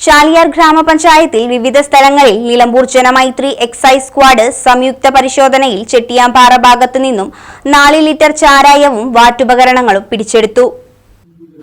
ചാലിയാർ ഗ്രാമപഞ്ചായത്തിൽ വിവിധ സ്ഥലങ്ങളിൽ നിലമ്പൂർ ജനമൈത്രി എക്സൈസ് സ്ക്വാഡ് സംയുക്ത പരിശോധനയിൽ ചെട്ടിയാമ്പാറ ഭാഗത്തു നിന്നും നാല് ലിറ്റർ ചാരായവും വാറ്റുപകരണങ്ങളും പിടിച്ചെടുത്തു.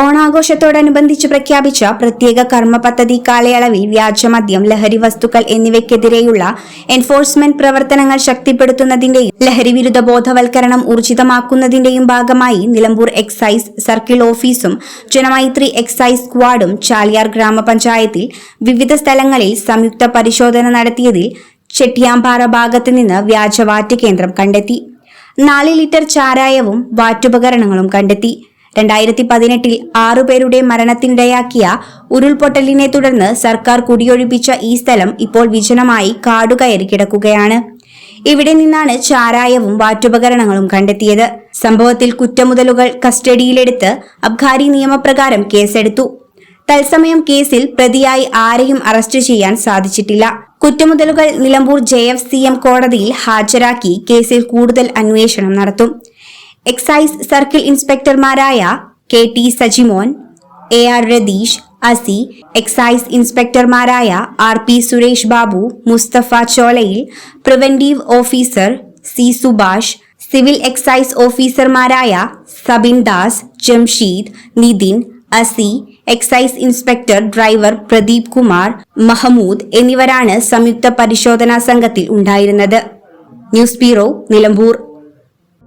ഓണാഘോഷത്തോടനുബന്ധിച്ച് പ്രഖ്യാപിച്ച പ്രത്യേക കർമ്മ പദ്ധതി കാലയളവിൽ വ്യാജമദ്യം ലഹരി വസ്തുക്കൾ എന്നിവയ്ക്കെതിരെയുള്ള എൻഫോഴ്സ്മെന്റ് പ്രവർത്തനങ്ങൾ ശക്തിപ്പെടുത്തുന്നതിന്റെയും ലഹരി വിരുദ്ധ ബോധവൽക്കരണം ഊർജിതമാക്കുന്നതിന്റെയും ഭാഗമായി നിലമ്പൂർ എക്സൈസ് സർക്കിൾ ഓഫീസും ജനമൈത്രി എക്സൈസ് സ്ക്വാഡും ചാലിയാർ ഗ്രാമപഞ്ചായത്തിൽ വിവിധ സ്ഥലങ്ങളിൽ സംയുക്ത പരിശോധന നടത്തിയതിൽ ചെട്ടിയാമ്പാറ ഭാഗത്ത് നിന്ന് വ്യാജവാറ്റ് കേന്ദ്രം കണ്ടെത്തി. നാല് ലിറ്റർ ചാരായവും വാറ്റുപകരണങ്ങളും കണ്ടെത്തി. രണ്ടായിരത്തി പതിനെട്ടിൽ ആറുപേരുടെ മരണത്തിനിടയാക്കിയ ഉരുൾപൊട്ടലിനെ തുടർന്ന് സർക്കാർ കുടിയൊഴിപ്പിച്ച ഈ സ്ഥലം ഇപ്പോൾ വിജനമായി കാടുകയറി കിടക്കുകയാണ്. ഇവിടെ നിന്നാണ് ചാരായവും വാറ്റുപകരണങ്ങളും കണ്ടെത്തിയത്. സംഭവത്തിൽ കുറ്റമുതലുകൾ കസ്റ്റഡിയിലെടുത്ത് അബ്ഖാരി നിയമപ്രകാരം കേസെടുത്തു. തത്സമയം കേസിൽ പ്രതിയായി ആരെയും അറസ്റ്റ് ചെയ്യാൻ സാധിച്ചിട്ടില്ല. കുറ്റമുതലുകൾ Nilambur J F C M കോടതിയിൽ ഹാജരാക്കി കേസിൽ കൂടുതൽ അന്വേഷണം നടത്തും. Excise circle ഇൻസ്പെക്ടർമാരായ K T Sajimon A R Ratheesh അസി excise ഇൻസ്പെക്ടർമാരായ R P Suresh Babu Mustafa Cholayil preventive officer C Subhash civil excise ഓഫീസർമാരായ സബിൻ ദാസ് ജംഷീദ് നിതിൻ അസി excise inspector driver Pradeep Kumar Mahmood എന്നിവരാണ് സംയുക്ത പരിശോധനാ സംഘത്തിൽ ഉണ്ടായിരുന്നത്. News bureau Nilambur.